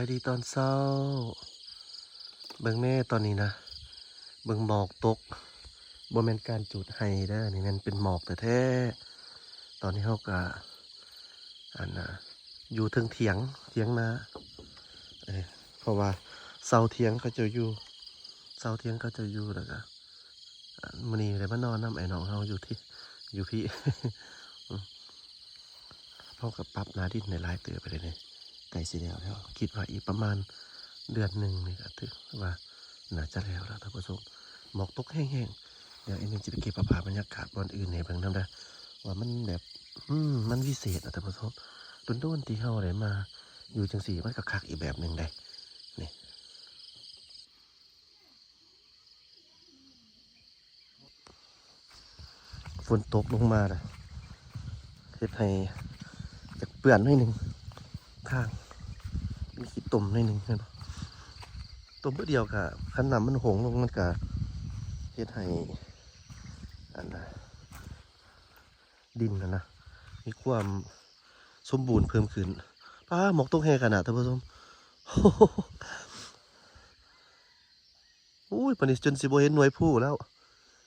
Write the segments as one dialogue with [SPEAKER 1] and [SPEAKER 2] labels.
[SPEAKER 1] ายดีตอนเช้า เบิ่งแม่ตอนนี้นะ เบิ่งหมอกตกบ่แม่นการจุดไห้เด้อนี่มันเป็นหมอกแต่แท้ ตอนนี้เฮาก็อันน่ะอยู่ทิงเถียงเถียงนาเอ้ยเพราะว่าเสาเถียงเขาจะอยู่เสาเถียงเขาจะอยู่แล้วก็อันมื้อนี้ได้มานอนนํไอ้น้องเฮาอยู่ที่อยู่พี่เฮาก็ปรับนาดินในหลายเตือไปเลยนี่ ไก่สีแล้วแล้ว คิดว่าอีกประมาณเดือนหนึ่งนี่ก็ถือว่าน่าจะแล้วแล้วท่านผู้ชมหมอกตกแห้งๆเดี๋ยวเอ็นจะไปเก็บภาพบรรยากาศบอนอื่นในเบิ่งน้ำได้ว่ามันแบบอืมมันวิเศษอะท่านผู้ชมต้นต้นที่เฮาได้มา อยู่จังสีมันก็คักอีกแบบหนึ่งได้นี่ฝนตกลงมาเลยเฮ็ดให้จากเปื่อนหน่อยหนึ่ง ทาง มีขี้ตุ่มหนิดนึงเห็นปะตุ่มเพื่อเดียวกับขันน้ำมันหงลงมันกะเฮ็ดให้อันนะดินนะนะมีความสมบูรณ์เพิ่มขึ้นป้าหมอกตกแห้ขนาดท่านผู้ชมอุ้ยปนนี้จนสิบเห็นหน่วยผู้แล้ว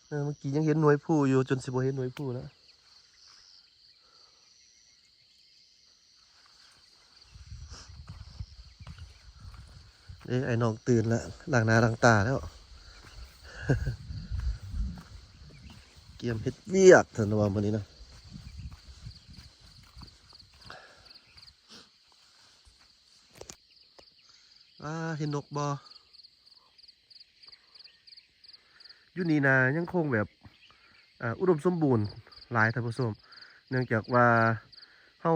[SPEAKER 1] เออเมื่อกี้ยังเห็นหน่วยผู้อยู่จนสิบเห็นหน่วยผู้แล้ว เอ้ไอ้น้องตื่นล้วล้างน้าล้างตาแล้ว เกียมเฮ็ดเวียกทันว่ามื้อนี้นะอ่าเห็นนกบอยู่นี่นะยังคงแบบอุดมสมบูรณ์หลายท่านผู้ชมเนื่องจากว่าเฮา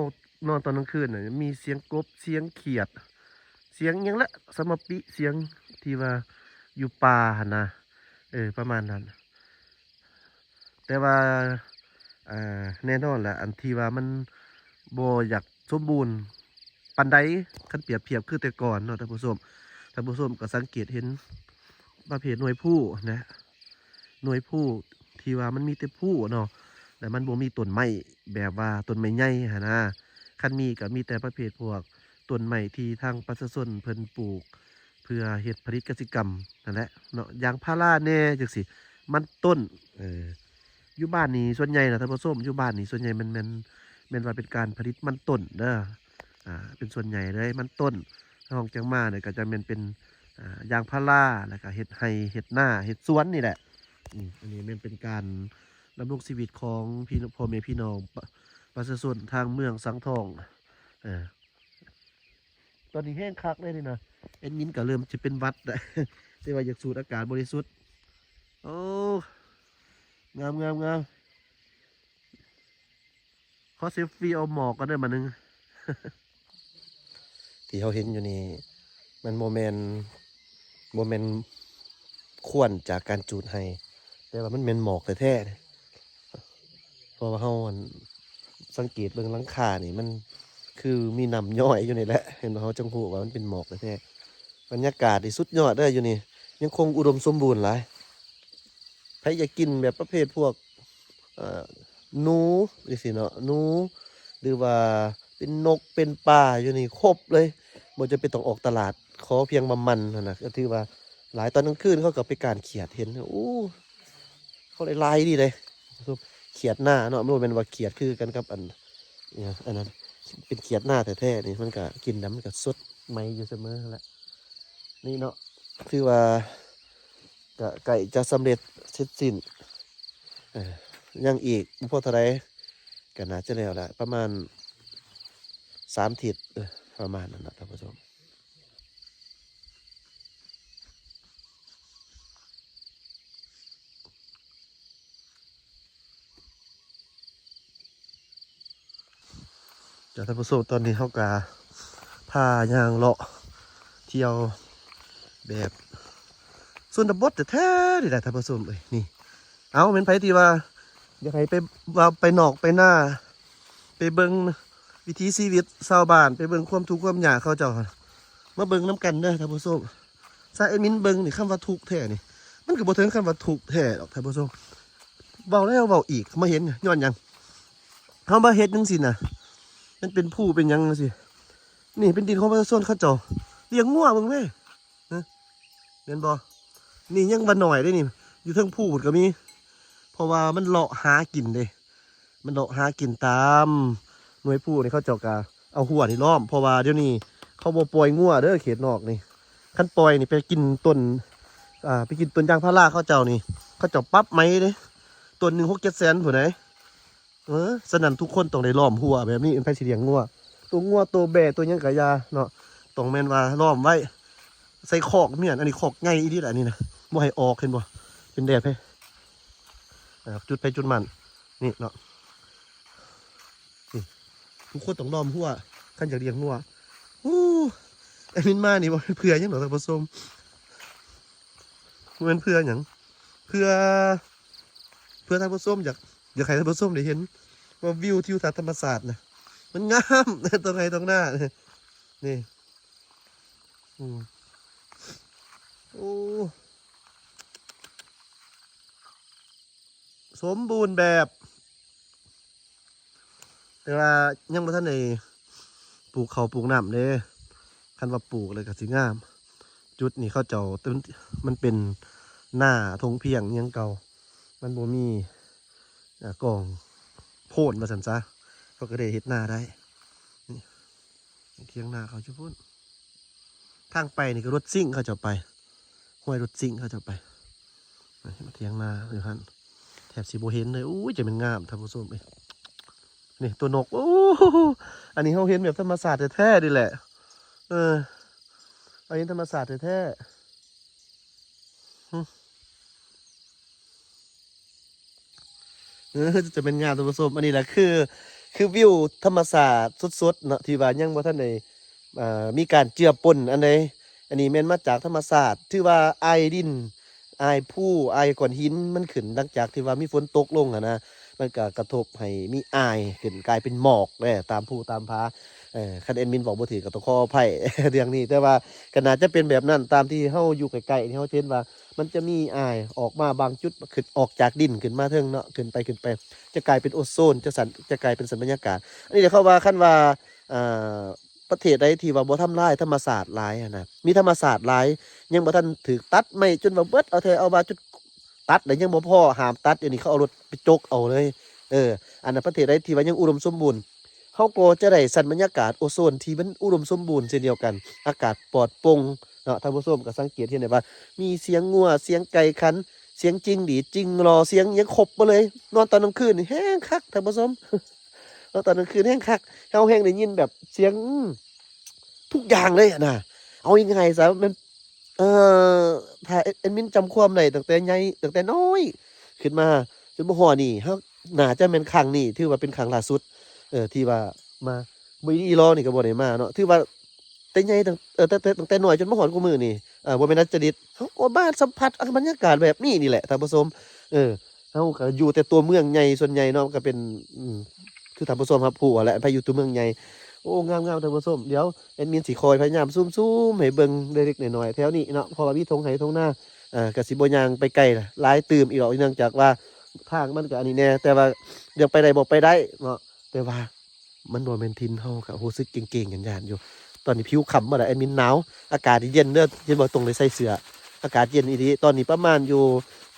[SPEAKER 1] นอนตอนกลางคืนน่ะมีเสียงกบเสียงเขียด เสียงยังละสมปิเสียงที่ว่าอยู่ป่านะเออประมาณนั้น แต่ว่าแน่นอนแหละอันที่ว่ามันโบอยากสมบูรณ์ปันใดคันเปรียบเทียบคือแต่ก่อนเนาะท่านผู้ชมท่านผู้ชมก็สังเกตเห็นประเภทหน่วยผู้นะหน่วยผู้ที่ว่ามันมีแต่ผู้เนาะแต่มันบ่มีต้นไม้แบบว่าต้นไม้ใหญ่หั่นนะคันมีก็มีแต่ประเภทพวก ต้นใหม่ที่ทางประชาชนเพิ่นปลูก เพื่อเฮ็ดผลิตกสิกรรมนั่นแหละเนาะยางพาราแน่จังสิมันต้นเอออยู่บ้านนี่ส่วนใหญ่นะท่านผู้ชมอยู่บ้านนี่ส่วนใหญ่มันมันมันว่าเป็นการผลิตมันต้นเด้ออ่าเป็นส่วนใหญ่เลยมันต้นห้องจังมาเนี่ยก็จะเป็นเป็นอ่ายางพาราแล้วก็เฮ็ดไร่เฮ็ดหน้าเฮ็ดสวนนี่แหละอันนี้มันเป็นการดำรงชีวิตของพี่พ่อแม่พี่น้องประประชาชนทางเมืองสังทองเออ ตอนนี้แห้งคักเลยนี่นะเอ็นมินก็เริ่มจะเป็นวัดแล้วแต่ว่าอยากสูดอากาศบริสุทธิ์โอ้งามงามงามขอเซลฟี่เอาหมอกกันได้มาหนึ่งที่เขาเห็นอยู่นี่มันโมเมนโมเมนควรจากการจูดให้ แต่ว่ามันเป็นหมอกแท้ๆเนี่ยเพราะว่าเขาสังเกตเบื้องลังคานี่มัน คือมีน้ำย่อยอยู่นี่แหละ เห็นว่าเขาจังหูว่ามันเป็นหมอกแท้บรรยากาศที่สุดยอดเด้ออยู่นี่ ยังคงอุดมสมบูรณ์หลายใครอยากกินแบบประเภทพวกหนูดิสิเนาะหนู หรือว่าเป็นนกเป็นปลาอยู่นี่ครบเลยบ่จะเป็นต้องออกตลาดขอเพียงมามันนะก็ถือว่าหลายตอนกลางคืนเขาก็ไปการเขียดเห็นอู้เขาเลยลายดีเลยเขียดหน้าเนาะไม่ว่าเป็นว่าเขียดคือกันกับอันนี่ยอันนั้น เป็นเขียดหน้าแท้ๆนี่มันก็กินน้ำมันก็สดไหมอยู่เสมอแหละนี่เนาะคือว่าก็ไก่จะสำเร็จเสร็จสิ้นยังอีกบ่พอเท่าไรก็น่าจะแล้วแหละประมาณสามทิศประมาณนั้นนะท่านผู้ชม จากท่านผู้ชมตอนนี้เขากาพายางเลาะเที่ยวแบบส่วนบทแท้ๆนี่แหละท่านผู้ชมเอ้ยนี่ เอาเป็นไผที่ว่าอยากให้ไปว่าไปนอกไปหน้า ไปเบิงวิถีชีวิตชาวบ้าน ไปเบิงความทุกข์ความยากเขาเจ้าหั่นมาเบิงน้ำกันเด้อท่านผู้ชมซาเอมินเบิงนี่คำว่าทุกข์แท้นี่มันก็บ่ถึงคำว่าทุกข์แท้หรอกท่านผู้ชมเบาแล้วเบาอีกมาเห็นย้อนยังเขามาเฮ็ดจังสิน่ะ มันเป็นผู้เป็นยังสินี่เป็นดินของประชาชนเขาเจ้าเลี้ยงงัวมึงไหมฮะเห็นบ่นี่ยังบ่หน่อยได้นี่ อยู่เทิงพูดก็มี เพราะว่ามันเลาะหากินเด้มันเลาะหากินตามหน่วยผู้นี่เขาเจาะกะเอาหัวนี่ล้อมเพราะว่าเดี๋ยวนี้เขาบ่ปล่อยงัวเด้อเขตนอกนี่คันปล่อยนี่ไปกินต้นอ่าไปกินต้นยางพาราเขาเจ้านี่เขาเจ้าปั๊บไหมเด้ต้นหนึ่งหกเจ็ดแสนผู้ไหน เออสนั่นทุกคนต้องได้ล้อมหัวแบบนี้เป็นไผสิเลี้ยงงัวตัวงัวตัวแบะตัวยังกะยาเนาะต้องแม่นว่าล้อมไว้ ใส่คอกเมียนอันนี้คอกใหญ่อีที่แหละนี่นะบ่ให้ออกเห็นบ่เป็นแดดให้นะครับจุดไปจุดมันนี่เนาะนี่ทุกคนต้องล้อมหัวขันอยากเลี้ยงงัวอู้ไอ้มินมานี่บ่เพื่อยังดอกท่านผู้ชมบ่เป็นเพื่อหยังเพื่อเพื่อท่านผู้ชมอยาก อยากให้ท่านผู้ชมได้เห็นว่าวิวทิวทัศน์ธรรมศาสตร์นะมันงามตรงไหนตรงหน้านี่อืมโอ้สมบูรณ์แบบ แต่ว่ายังบ่ทันได้ปลูกเขาปลูกน้ำเด้คันว่าปลูกเลยก็สิงาม จุดนี้เขาเจ้าต้นมันเป็นหน้าทงเพียงยังเก่า มันบ่มี กองโพดมาสันซะเขาก็ได้เฮ็ดหน้าได้เทียงหน้าเขาชุพุ่นทางไปนี่ก็รถซิ่งเขาจะไปห้วยรถซิ่งเขาจะไปมาเทียงนาอยู่ฮันแถบสีโบเห็นเลยอู้ยจะเป็นงามท่านผู้ชมเอ้ยนี่ตัวนกโอ้อันนี้เขาเห็นแบบธรรมศาสตร์แท้ๆดิแหละ เอออันนี้ธรรมศาสตร์แท้ๆหึเออ จะเป็นงามท่านผสมอันนี้แหละคือ คือวิวธรรมศาสตร์สดๆเนาะที่ว่ายังบ่ท่านในอ่ามีการเจือปนอันใดอันนี้แม่นมาจากธรรมศาสตร์ที่ว่าไอดินไอผู้ไอก้อนหินมันขึ้นหลังจากที่ว่ามีฝนตกลงอะนะมันก็กระทบให้มีไอขึ้นกลายเป็นหมอกแหลยตามผู้ตามพา เออคันเอ็นมินบอกบ่ถือกับตะคอไผ่เรื่องนี้ แต่ว่าก็น่าจะเป็นแบบนั้นตามที่เฮาอยู่ใกลๆที่เฮาเห็นว่า มันจะมีไอายออกมาบางจุดขึ้นออกจากดินขึ้นมาเทิงเนาะขึ้นไปขึ้นไป จะกลายเป็นโอโซนจะสันจะกลายเป็นสันบรรยากาศ อันนี้เดี๋ยวเข้าว่าขั้นว่าอ่าประเทศใดที่ว่าบ่ทำลายธรรมศาสตร์หลายนะมีธรรมศาสตร์หลาย ยังบ่ทันถูกตัดไม่จนว่าเบิดเอาเธอเอามาจุดตัดแล้วยังบ่พอห้ามตัดเดี๋ยวนี้เขาเอารถไปจกเอาเลย เออ อันนั้นประเทศใดที่ว่ายังอุดมสมบูรณ์ เขาก็จะได้สันบรรยากาศโอโซนที่มันอุดมสมบูรณ์เช่นเดียวกัน อากาศปลอดโปร่งเนาะท่านผู้ชมก็สังเกตเห็นได้ว่า มีเสียงงัวเสียงไก่คัน เสียงจริงดีจริงรอเสียงยังครบมาเลย นอนตอนกลางคืนแห้งคักท่านผู้ชมนอนตอนกลางคืนแห้งคักเฮาแห้งได้ยินแบบเสียงทุกอย่างเลยนะเอายังไงซะมันเอ่อถ้าเอ็นมินจำความได้ตั้งแต่ใหญ่ตั้งแต่น้อย ขึ้นมาจนบ่ฮอนี่เฮาน่าจะเป็นครั้งนี้ถือว่าเป็นครั้งล่าสุด เออที่ว่ามาบ่อีรอนี่ก็บ่ได้มาเนาะถือว่าแต่ใหญ่ตั้งเออตั้งแต่ตั้งแต่หน้อยจนมาฮอดกูมือนี่อ่าบ่แม่นนักจริตเฮาก็บ้านสัมผัสบรรยากาศแบบนี้นี่แหละท่านผู้ชมเออเฮาก็อยู่แต่ตัวเมืองใหญ่ส่วนใหญ่เนาะก็เป็นอืมคือท่านผู้ชมครับผู้ว่าแหละไปอยู่ตัวเมืองใหญ่โอ้งามงามท่านผู้ชมเดี๋ยวเอ็นมินสีคอยพยายามซูมซูมให้เบิ่งเล็กๆหน่อยๆแถวนี้เนาะพอมีทงไห้ทงหน้าอ่ากสิบยางไปไกลล่ะหลายตื่มอีกหรอกเนื่องจากว่าทางมันก็อันนี้แน่แต่ว่าเดี๋ยวไปได้บอกไปได้เนาะ แต่ว่ามันโดนเป็นทินเฮากับโหซึกเก่งๆกันยานอยู่ ตอนนี้ผิวขำมาแล้วแอดมินหนาวอากาศเย็นเด้อเย็นบ่ตรงเลยใส่เสื้ออากาศเย็นอีดีตอนนี้ประมาณอยู่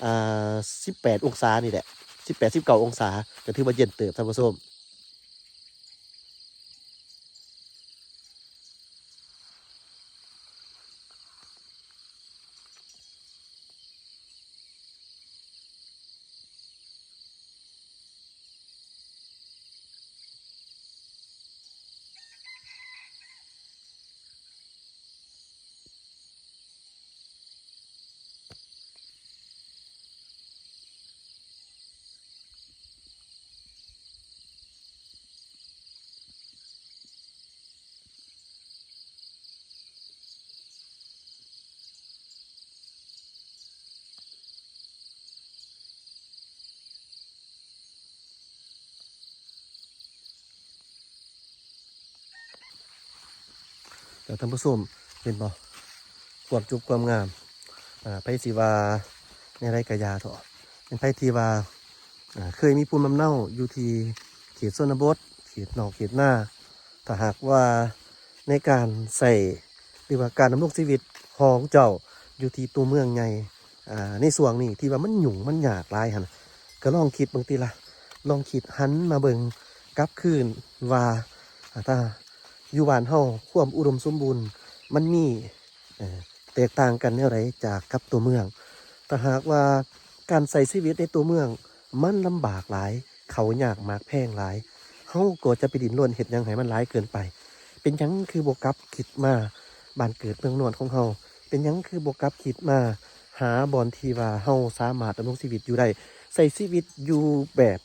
[SPEAKER 1] อ่า18 องศานี่แหละ18 19องศาก็ถือว่าเย็นเติบท่านผู้ชม เดี๋ยวท่านผู้ชมเห็นบ่ความจุบความงามอ่าไผสิว่าในไรกะยาเถอะเป็นไผทีว่าอ่าเคยมีภูมิลำเนาอยู่ที่เขตชนบทเขตนอกเขตหน้าถ้าหากว่าในการใส่หรือว่าการดำรงชีวิตของเจ้าอยู่ที่ตัวเมืองไงอ่าในส่วนนี้ที่ว่ามันหยุ่งมันยากหลายหันก็ลองคิดบางทีละลองคิดหันมาเบิงกลับคืนว่าอ่าถ้า อยู่บ้านเฮาความอุดมสมบูรณ์ มันมีเอ่อแตกต่างกันแนวไรจากกับตัวเมือง แต่หากว่าการใส่ชีวิตในตัวเมือง มันลำบากหลาย เขายากมากแพงหลายเฮาก็จะไปดินรนเห็ดยังไงมันหลายเกินไป เป็นยังคือบวกลับคิดมาบ้านเกิดเมืองนอนของเฮาเป็นยังคือบวกลับคิดมา หาบอลทีว่าเฮาสามารถดำรงชีวิตอยู่ได้ใส่ชีวิตอยู่แบบ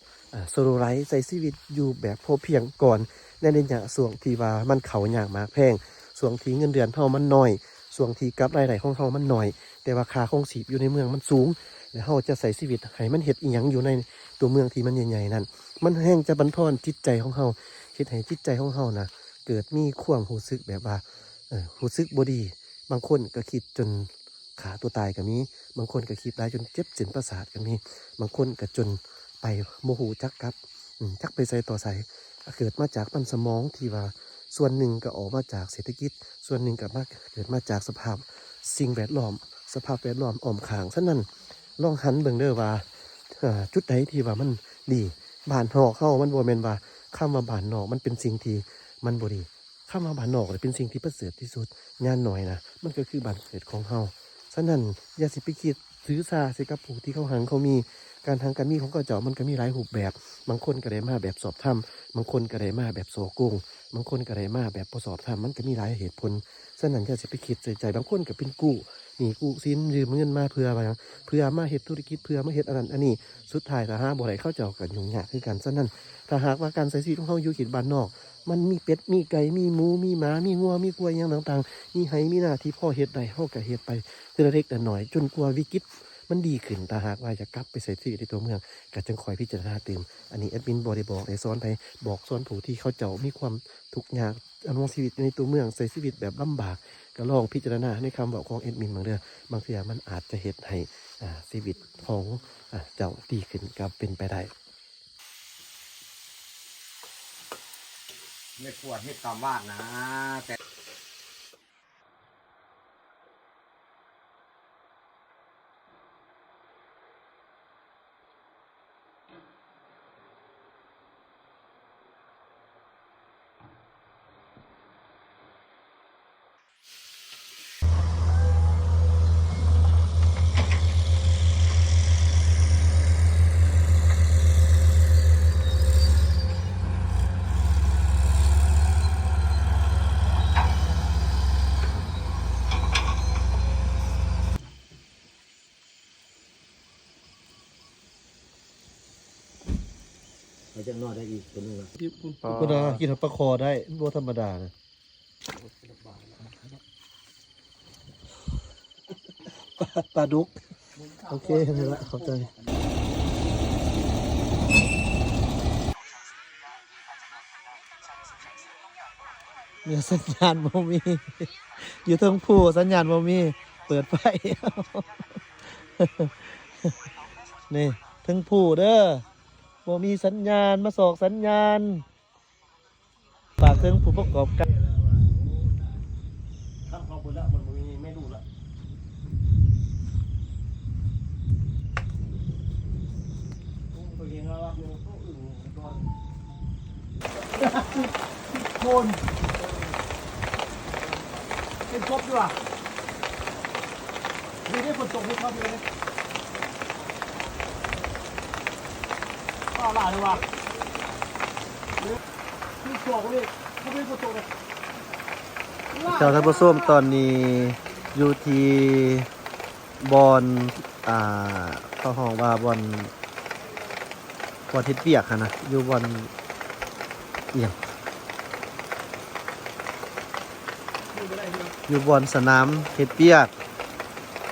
[SPEAKER 1] โซโลไลท์ใส่ชีวิตอยู่แบบพอเพียงก่อน ในในอย่างส่วงที่ว่ามันเขายากมากแพงส่วงที่เงินเดือนเฮามันน้อยส่วงที่กับรายได้ของเฮามันน้อย แต่ว่าค่าของชีอยู่ในเมืองมันสูงแล้วเฮาจะใส่ชีวิตให้มันเฮ็ดอีหยังอยู่ในตัวเมืองที่มันใหญ่ๆนั่นมันแห้งจะบันทอนจิตใจของเฮาเฮ็ดให้จิตใจของเฮานะเกิดมีความรู้สึกแบบว่าเออรู้สึกบดี บางคนก็คิดจนขาตัวตายก็มีบางคนก็คิดได้จนเจ็บสินประสาทก็มีบางคนก็จนไปโมโหจักกับจักไปใส่ต่อใส่ เกิดมาจากมันสมองที่ว่าส่วนหนึ่งก็ออกมาจากเศรษฐกิจ ส่วนหนึ่งก็มาเกิดมาจากสภาพสิ่งแวดล้อม สภาพแวดล้อมอ้อมข้างฉะนั้นลองหันเบิ่งเด้อว่าจุดใดที่ว่ามันดีบ้านนอกเข้ามันบ่แม่นว่าคำว่าบ้านนอกมันเป็นสิ่งที่มันบ่ดีคำว่าบ้านนอกเป็นสิ่งที่ประเสริฐที่สุดงานหน่อยนะมันก็คือบ้านเกิดของเฮาฉะนั้นอย่าสิไปคิดซื้อซาใส่กับผู้ที่เขาหังเขามี การทางการมีของกระเจ้ามันก็มีหลายรูปแบบ บางคนก็ได้มาแบบสอบธรรมบางคนก็ได้มาแบบโสโกงบางคนก็ได้มาแบบประสอบธรรมมันก็มีหลายเหตุผลฉะนั้นอย่าสิไปคิดใส่ใจบางคนก็เป็นกู้หนีกู้สินยืมเงินมาเพื่อว่าหยังเพื่อมาเฮ็ดธุรกิจเพื่อมาเฮ็ดอันนั้นอันนี้สุดท้ายถ้าหาบ่ได้เข้าเจ้ากันยุ่งยากคือกันฉะนั้นถ้าหากว่าการใช้ชีตของเฮาอยู่ขีดบ้านนอกมันมีเป็ด มีไก่ มีหมู มีหมา มีงัว มีกล้วยหยังต่างๆ มีไหมีหน้าที่พ่อเฮ็ดได้เฮาก็เฮ็ดไปทีละเล็กแต่น้อย จนกว่าวิกฤต มันดีขึ้นถ้าหากว่าจะกลับไปใส่ชีวิตในตัวเมืองก็จึงคอยพิจารณาเติมอันนี้แอดมินบ่ได้บอกได้สอนไปบอกสอนผู้ที่เขาเจ้ามีความทุกข์ยากดำรงชีวิตในตัวเมืองใช้ชีวิตแบบลำบาก ก็ลองพิจารณาในคำบอกของแอดมินบางเรื่องบางเทื่อมันอาจจะเฮ็ดให้ชีวิตของอเจ้าดีขึ้นก็เป็นไปได้
[SPEAKER 2] ไม่ควรให้ตามวาดนะแต่
[SPEAKER 3] เราจะนอดได้อีกตัวหนึงนะ
[SPEAKER 1] ก็ได้กินปลาคอได้บ่ธรรมดานะปลาปลาดุก โอเคนี่ละเข้าใจเนี่ยสัญญาณบ่มีอยู่เทั้งผู้สัญญาณบ่มีเปิดไฟนี่เทั้งผู้เด้อ บ่มีสัญญาณมาสอกสัญญาณฝากถึงผู้ประกอบการข้ามเขาบนละมันมีไม่รู้ละตัวเองเราอยู่ตัวอื่นก่อนโคนเป็นครบด้วยว่ะมีได้ฝนตกไม่เข้าเลย ป้าหลายเลยว่ะนี่ตกเลยเขาไม่ฝนตกเลยเจ้าท่านผู้มตอนนี้อยู่ที่บอนอ่าเขาห้องว่าบอนบอนเฮ็ดเปียกค่ะนะอยู่บอนเอียงอยู่บอนสนามเฮ็ดเปียก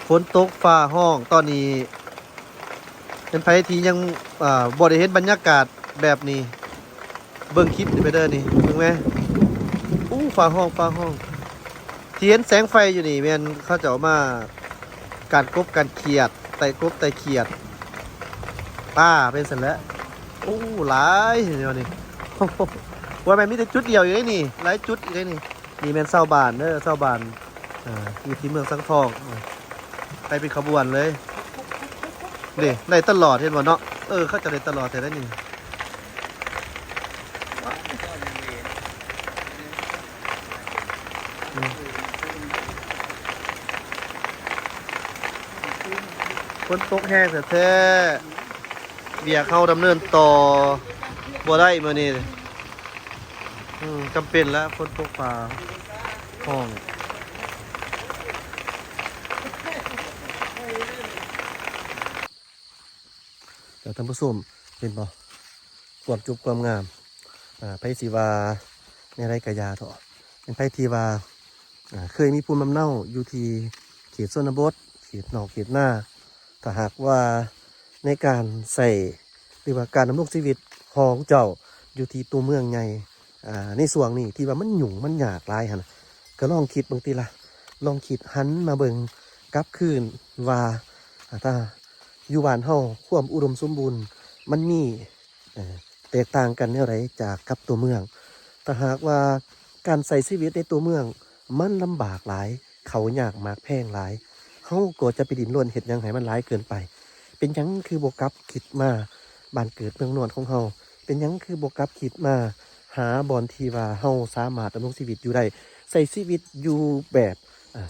[SPEAKER 1] ฝนตกฟ้าห้องตอนนี้ เป็นไผที่ยังอ่าบ่ได้เห็นบรรยากาศแบบนี้ เบิ่งคลิปไปเด้อนี่เบิ่งไหมอู้ฟ้าห้องฟ้าห้องที่เห็นแสงไฟอยู่นี่แมนเขาจะเอามาการกบการเขียดไต่กบไต่เขียดป้าเป็นสันแล้วโอ้หลายเดี๋ยวนี้ว่าแมนมีแต่จุดเดียวอยู่ได้นี่หลายจุดอยู่ได้นี่นี่แมนเศร้าบานเด้อเศร้าบานอ่าอยู่ที่เมืองสังทองไปเป็นขบวนเลย เด้ได้ตลอดเห็นบ่เนาะเออเขาจะได้ตลอดแต่ได้นี่คนตกแห้งแท้ๆเบียร์เข้าดำเนินต่อบ่ได้มื้อนี้อืมจำเป็นแล้วคนตกปลาห้อง เดี๋ยวท่านผู้ชมเป็นบ่ความจุบความงามอ่าไผสีวาในไรกะยาเถอะเป็นไผทีว่าอ่าเคยมีภูมิลำเนาอยู่ที่เขตชนบทเขตนอกเขตหน้าถ้าหากว่าในการใส่หรือว่าการดำรงชีวิตของเจ้าอยู่ที่ตัวเมืองใหญ่อ่าในส่วนนี้ที่ว่ามันหยุ่งมันยากหลายหันก็ลองคิดบางทีละลองคิดหันมาเบิงกลับคืนว่าอ่าถ้า อยู่บ้านเฮาความอุดมสมบูรณ์ มันมีแตกต่างกันแนวไรจากกับตัวเมืองถ้าหากว่าการใส่ชีวิตในตัวเมือง มันลำบากหลาย เขายากมากแพงหลายเฮาก็จะไปดินล้วนเห็ดยังไงมันหลายเกินไป เป็นยังคือบวกลับคิดมาบ้านเกิดเมืองนอนของเฮาเป็นยังคือบวกลับคิดมาหาบอนทีว่าเฮาสามารถดำรงชีวิตอยู่ได้ใส่ชีวิตอยู่แบบ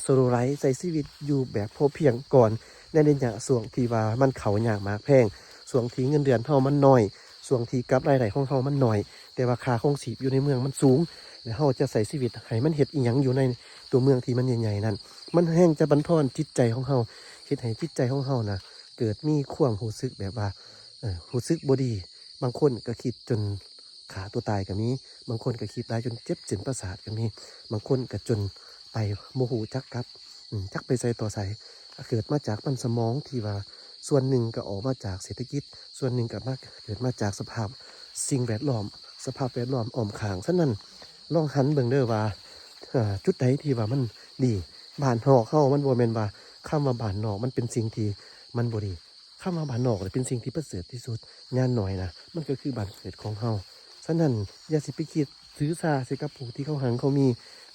[SPEAKER 1] โซโลไลท์ใส่ชีวิตอยู่แบบพอเพียงก่อน ในในอย่างส่วงที่ว่ามันเขาอย่างมากแพงส่วงที่เงินเดือนเท่ามันน้อยส่วงที่กับรายได้ของเขามันน้อย แต่ว่าค่าคงสีพอยู่ในเมืองมันสูงแล้วเขาจะใส่ชีวิตให้มันเห็ดอีหยังอยู่ในตัวเมืองที่มันใหญ่ๆนั่น มันแห้งจะบันทอนจิตใจของเขาเฮ็ดให้จิตใจของเขานะเกิดมีความรู้สึกแบบว่าเออรู้สึกบดี บางคนก็คิดจนขาตัวตายก็มี บางคนก็คิดตายจนเจ็บสินประสาทก็มี บางคนก็จนไปโมโหจักกับจักไปใส่ต่อใส่ เกิดมาจากมันสมองที่ว่าส่วนหนึ่งก็ออกมาจากเศรษฐกิจ ส่วนหนึ่งก็มาเกิดมาจากสภาพสิ่งแวดล้อม สภาพแวดล้อมอ้อมขางฉะนั้นลองหันเบิ่งเด้อว่าจุดใดที่ว่ามันดีบ้านนอกเข้ามันบ่แม่นว่าคำว่าบ้านนอกมันเป็นสิ่งที่มันบ่ดีคำว่าบ้านนอกเนี่ยเป็นสิ่งที่ประเสริฐที่สุดงานหน่อยนะมันก็คือบ้านเกิดของเฮาฉะนั้นอย่าสิไปคิดซื้อซาสิกับผู้ที่เขาหังเขามี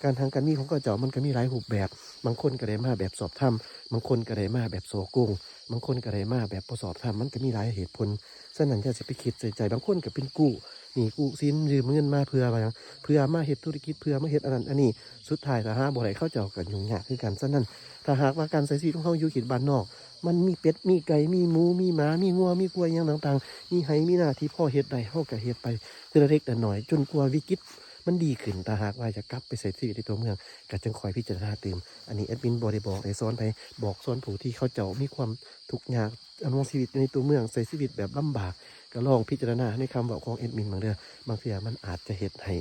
[SPEAKER 1] การทางการมีของก็เจ้ามันก็มีหลายรูปแบบ บางคนก็ได้มาแบบสอบทำบางคนก็ได้มาแบบโซโกงบางคนก็ได้มาแบบประสอบทำมันก็มีหลายเหตุผลฉะนั้นจะสิไปคิดใส่ใจ บางคนก็เป็นกู้หนีกู้สินยืมเงินมาเพื่ออะไรเพื่อมาเฮ็ดธุรกิจเพื่อมาเฮ็ดอันนั้นอันนี้สุดท้ายถ้าหาบ่ได้เข้าเจ้ากันยุ่งยากคือกันฉะนั้นถ้าหากว่าการใช้ชีวิตของเขาอยู่ขีดบ้านนอก มันมีเป็ดมีไก่มีหมูมีหมามีงัวมีกล้วยอย่างต่างๆ มีไห้มีหน้าที่พ่อเฮ็ดได้เฮาก็เฮ็ดไปทีละเล็กแต่น้อยจนกว่าวิกฤต มันดีขึ้นถ้าหากว่าจะกลับไปใส่ชีวิตในตัวเมืองก็จึงคอยพิจารณาตื่มอันนี้แอดมินบอได้บอกได้สอนไปบอกสอนผู้ที่เขาเจ้ามีความทุกข์ยากดำรงชีวิตในตัวเมืองใส่ชีวิตแบบลำบากก็ลองพิจารณาในคำบอกของแอดมินบางเดือบางเทีมันอาจจะเหตุให้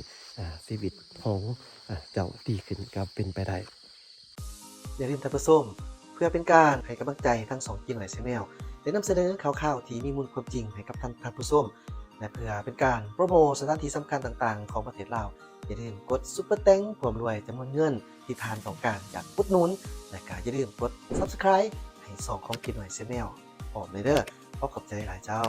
[SPEAKER 1] ชีวิตของอเจ้าดีขึ้นก็เป็นไปได้อย่าลืมทับส้มเพื่อเป็นการให้กำลังใจทั้งสองกินหลายชแนลได้นำเสนอข่าวๆที่มีมูลความจริงให้กับท่านทับส้ม และเพื่อเป็นการโปรโมทสถานที่สำคัญต่างๆ ของประเทศลาวอย่าลืมกดซุปเปอร์เตงผมรวยจำนวนเงินที่ทานต้องการอยากพุดนุนและก็อย่าลืมกด subscribe ให้สองของกินหน่อยชแนลพร้อมเลยเด้อขอขอบใจหลายเจ้า